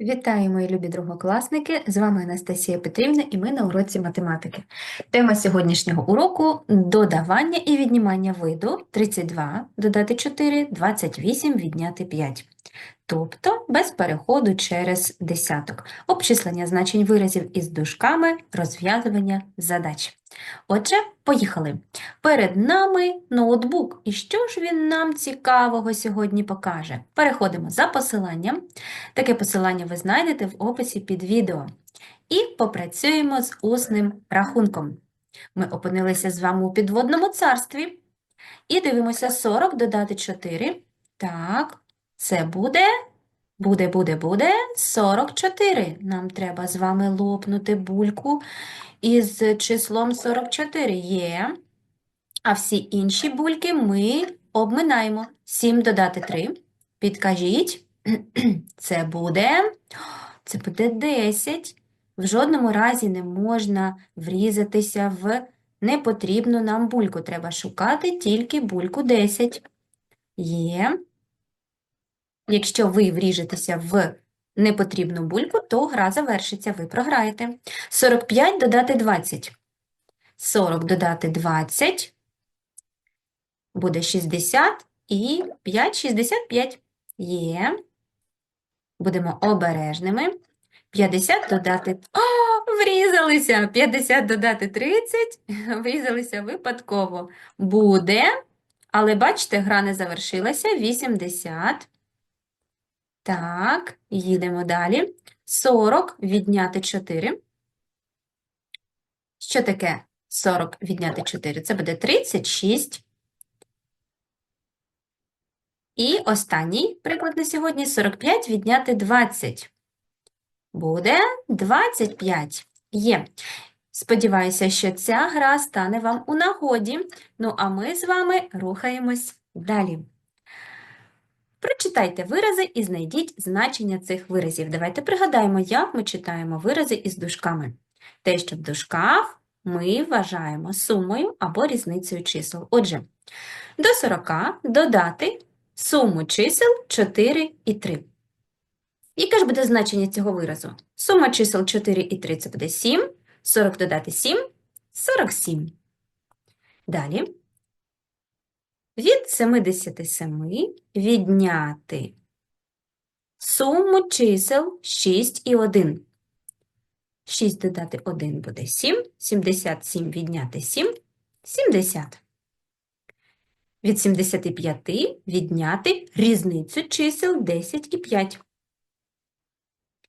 Вітаю, мої любі другокласники! З вами Анастасія Петрівна і ми на уроці математики. Тема сьогоднішнього уроку – додавання і віднімання виду 32 додати 4, 28 відняти 5. Тобто без переходу через десяток. Обчислення значень виразів із дужками, розв'язування задач. Отже, поїхали. Перед нами ноутбук. І що ж він нам цікавого сьогодні покаже? Переходимо за посиланням. Таке посилання ви знайдете в описі під відео. І попрацюємо з усним рахунком. Ми опинилися з вами у підводному царстві. І дивимося 40 додати 4. Так, це буде, буде, буде, буде 44. Нам треба з вами лопнути бульку із числом 44 є. А всі інші бульки ми обминаємо. 7 додати 3. Підкажіть. Це буде, це буде 10. В жодному разі не можна врізатися в непотрібну нам бульку. Треба шукати тільки бульку 10. Є. Якщо ви вріжетеся в непотрібну бульку, то гра завершиться, ви програєте. 45 додати 20. 40 додати 20 буде 60 і 5 – 65. Є. Будемо обережними. 50 додати... О, врізалися! 50 додати 30, врізалися випадково. Буде, але бачите, гра не завершилася. 80. Так, їдемо далі. 40 відняти 4. Що таке 40 відняти 4? Це буде 36. І останній приклад на сьогодні 45 відняти 20. Буде 25. Є. Сподіваюся, що ця гра стане вам у нагоді. Ну, а ми з вами рухаємось далі. Прочитайте вирази і знайдіть значення цих виразів. Давайте пригадаємо, як ми читаємо вирази із дужками. Те, що в дужках ми вважаємо сумою або різницею чисел. Отже, до 40 додати суму чисел 4 і 3. Яке ж буде значення цього виразу? Сума чисел 4 і 3 це буде 7, 40 додати 7 – 47. Далі. Від 77 відняти суму чисел 6 і 1. 6 додати 1 буде 7, 77 відняти 7 – 70. Від 75 відняти різницю чисел 10 і 5.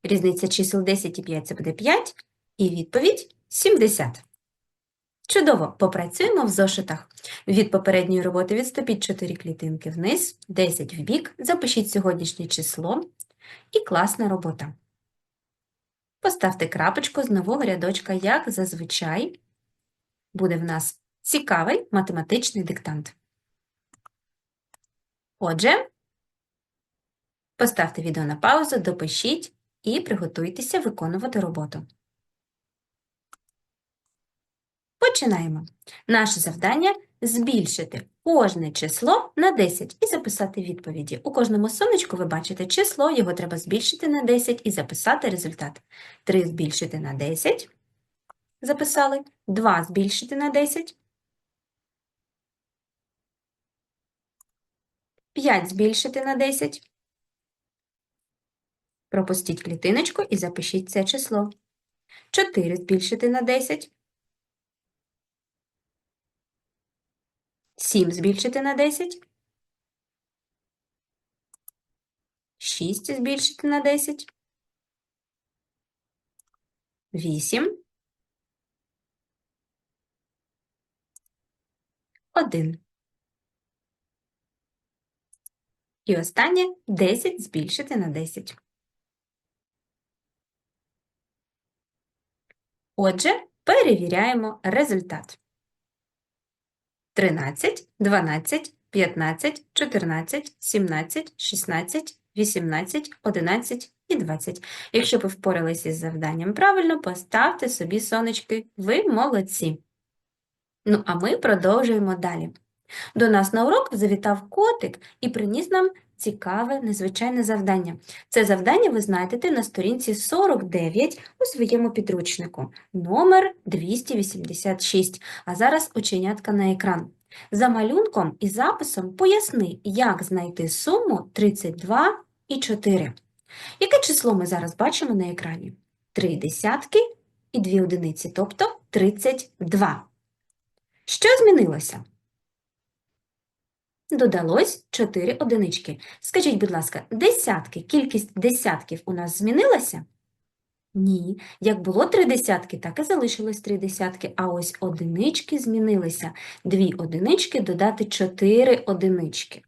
Різниця чисел 10 і 5 – це буде 5, і відповідь – 70. Чудово, попрацюємо в зошитах. Від попередньої роботи відступіть 4 клітинки вниз, 10 вбік, запишіть сьогоднішнє число і класна робота. Поставте крапочку з нового рядочка, як зазвичай буде в нас цікавий математичний диктант. Отже, поставте відео на паузу, допишіть і приготуйтеся виконувати роботу. Починаємо. Наше завдання – збільшити кожне число на 10 і записати відповіді. У кожному сонечку ви бачите число, його треба збільшити на 10 і записати результат. 3 збільшити на 10, записали, 2 збільшити на 10, 5 збільшити на 10, пропустіть клітиночку і запишіть це число. 4 збільшити на 10, 7 збільшити на 10, 6 збільшити на 10, 8, 1. І останнє 10 збільшити на 10. Отже, перевіряємо результат. 13, 12, 15, 14, 17, 16, 18, 11 і 20. Якщо ви впоралися із завданням правильно, поставте собі сонечки. Ви молодці. Ну, а ми продовжуємо далі. До нас на урок завітав котик і приніс нам цікаве, незвичайне завдання. Це завдання ви знайдете на сторінці 49 у своєму підручнику, номер 286. А зараз оченятка на екран. За малюнком і записом поясни, як знайти суму 32 і 4. Яке число ми зараз бачимо на екрані? Три десятки і дві одиниці, тобто 32. Що змінилося? Додалось 4 одинички. Скажіть, будь ласка, десятки, кількість десятків у нас змінилася? Ні. Як було три десятки, так і залишилось три десятки. А ось одинички змінилися. Дві одинички додати чотири одинички.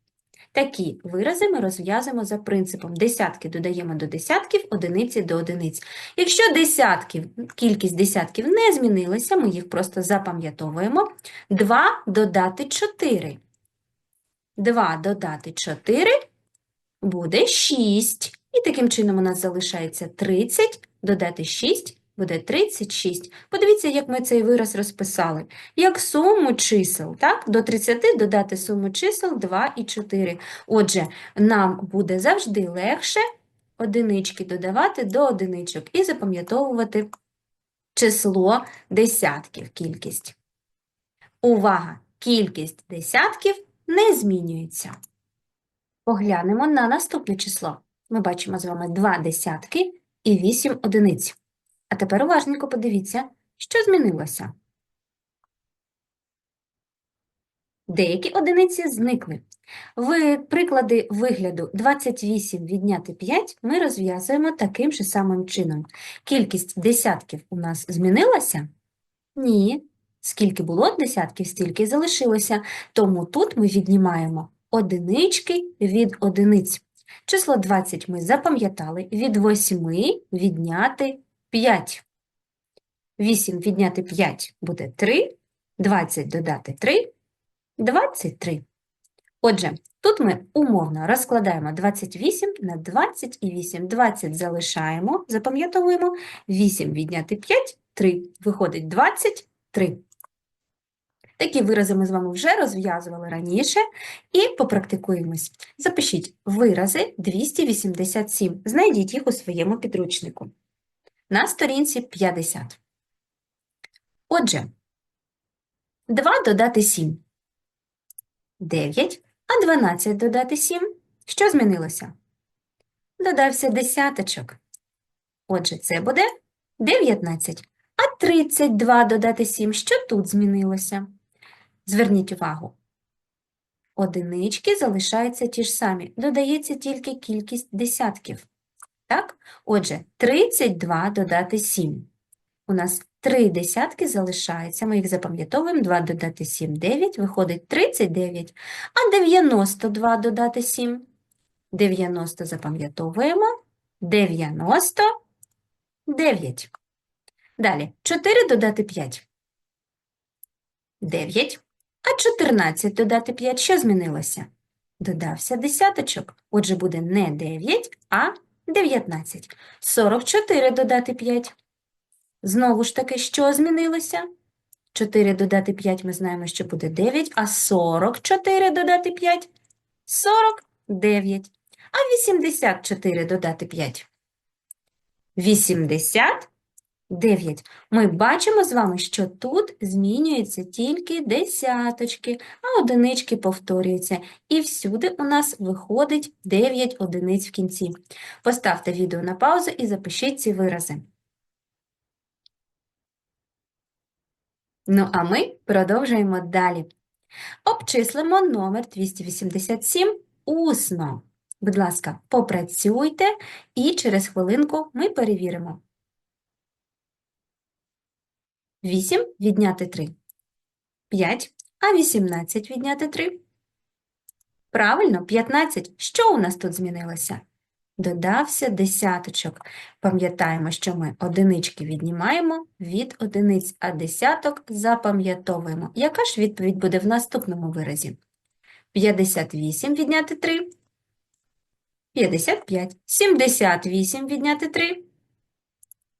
Такі вирази ми розв'язуємо за принципом десятки додаємо до десятків, одиниці до одиниць. Якщо десятків, кількість десятків не змінилася, ми їх просто запам'ятовуємо. 2 додати 4. 2 додати 4 буде 6. І таким чином у нас залишається 30, додати 6 буде 36. Подивіться, як ми цей вираз розписали. Як суму чисел, так? До 30 додати суму чисел 2 і 4. Отже, нам буде завжди легше одинички додавати до одиничок і запам'ятовувати число десятків, кількість. Увага! Кількість десятків не змінюється. Поглянемо на наступне число. Ми бачимо з вами 2 десятки і 8 одиниць. А тепер уважненько подивіться, що змінилося. Деякі одиниці зникли. В приклади вигляду 28 відняти 5 ми розв'язуємо таким же самим чином. Кількість десятків у нас змінилася? Ні. Скільки було десятків, стільки й залишилося. Тому тут ми віднімаємо одинички від одиниць. Число 20 ми запам'ятали, від 8 відняти 5. 8 відняти 5 буде 3, 20 додати 3 – 23. Отже, тут ми умовно розкладаємо 28 на 20 і 8. 20 залишаємо, запам'ятовуємо, 8 відняти 5 – 3. Виходить 23. Такі вирази ми з вами вже розв'язували раніше і попрактикуємось. Запишіть вирази 287. Знайдіть їх у своєму підручнику. На сторінці 50. Отже, 2 додати 7. 9, а 12 додати 7. Що змінилося? Додався десяточок. Отже, це буде 19. А 32 додати 7. Що тут змінилося? Зверніть увагу. Одинички залишаються ті ж самі. Додається тільки кількість десятків. Так? Отже, 32 додати 7. У нас 3 десятки залишаються. Ми їх запам'ятовуємо. 2 додати 7 – 9, виходить 39. А 92 додати 7. 90 запам'ятовуємо. 99. Далі 4 додати 5. 9. А 14 додати 5. Що змінилося? Додався десяточок. Отже, буде не 9, а 19. 44 додати 5. Знову ж таки, що змінилося? 4 додати 5 ми знаємо, що буде 9, а 44 додати 5 – 49. А 84 додати 5 – 89. Ми бачимо з вами, що тут змінюються тільки десяточки, а одинички повторюються. І всюди у нас виходить 9 одиниць в кінці. Поставте відео на паузу і запишіть ці вирази. Ну, а ми продовжуємо далі. Обчислимо номер 287 усно. Будь ласка, попрацюйте і через хвилинку ми перевіримо. 8 відняти 3. 5. А 18 відняти 3. Правильно, 15. Що у нас тут змінилося? Додався десяточок. Пам'ятаємо, що ми одинички віднімаємо від одиниць, а десяток запам'ятовуємо. Яка ж відповідь буде в наступному виразі? 58 відняти 3. 55. 78 відняти 3.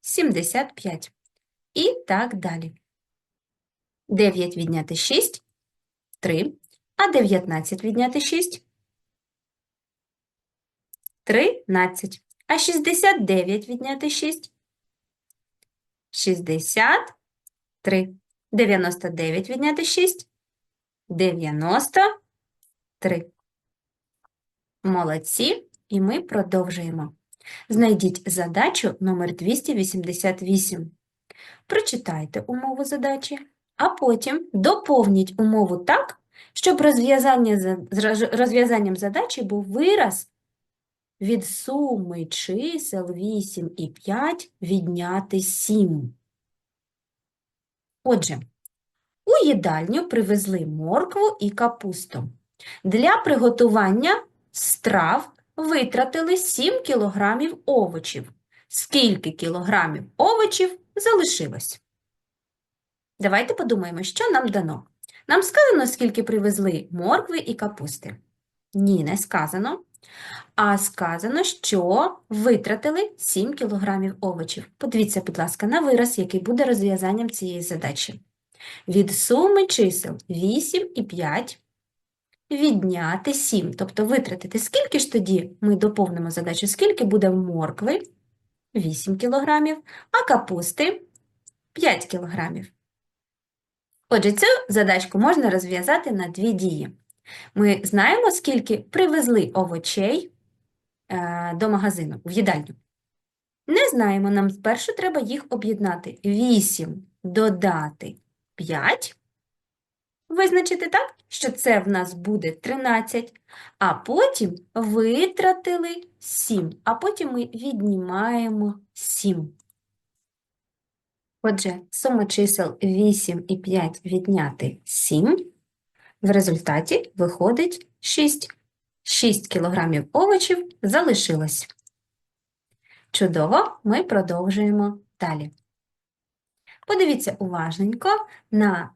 75. І так далі. 9 відняти 6 – 3, а 19 відняти 6 13. А 69 відняти 6? 63. 99 відняти 6? 93. Молодці. І ми продовжуємо. Знайдіть задачу номер 288. Прочитайте умову задачі, а потім доповніть умову так, щоб розв'язання розв'язанням задачі був вираз від суми чисел 8 і 5 відняти 7. Отже, у їдальню привезли моркву і капусту. Для приготування страв витратили 7 кілограмів овочів. Скільки кілограмів овочів залишилось? Давайте подумаємо, що нам дано. Нам сказано, скільки привезли моркви і капусти? Ні, не сказано. А сказано, що витратили 7 кілограмів овочів. Подивіться, будь ласка, на вираз, який буде розв'язанням цієї задачі. Від суми чисел 8 і 5 відняти 7, тобто витратити. Скільки ж тоді ми доповнимо задачу? Скільки буде моркви? 8 кілограмів, а капусти 5 кілограмів. Отже, цю задачку можна розв'язати на дві дії. Ми знаємо, скільки привезли овочей е, до магазину, в їдальню. Не знаємо, нам спершу треба їх об'єднати. 8 додати 5. Визначити так, що це в нас буде 13, а потім витратили 7, а потім ми віднімаємо 7. Отже, сума чисел 8 і 5 відняти 7. В результаті виходить 6. 6 кілограмів овочів залишилось. Чудово, ми продовжуємо далі. Подивіться уважненько на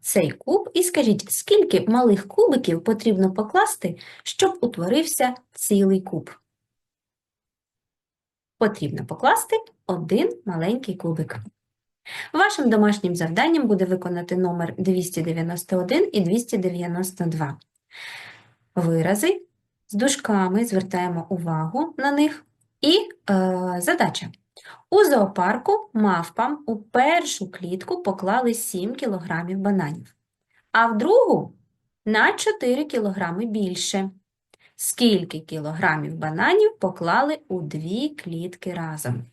цей куб і скажіть, скільки малих кубиків потрібно покласти, щоб утворився цілий куб? Потрібно покласти один маленький кубик. Вашим домашнім завданням буде виконати номер 291 і 292. Вирази з дужками звертаємо увагу на них. І е, задача. У зоопарку мавпам у першу клітку поклали 7 кг бананів, а в другу на 4 кг більше. Скільки кілограмів бананів поклали у дві клітки разом?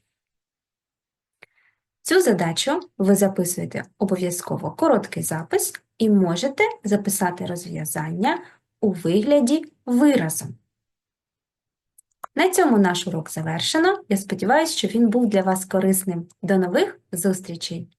Цю задачу ви записуєте обов'язково короткий запис і можете записати розв'язання у вигляді виразу. На цьому наш урок завершено. Я сподіваюся, що він був для вас корисним. До нових зустрічей!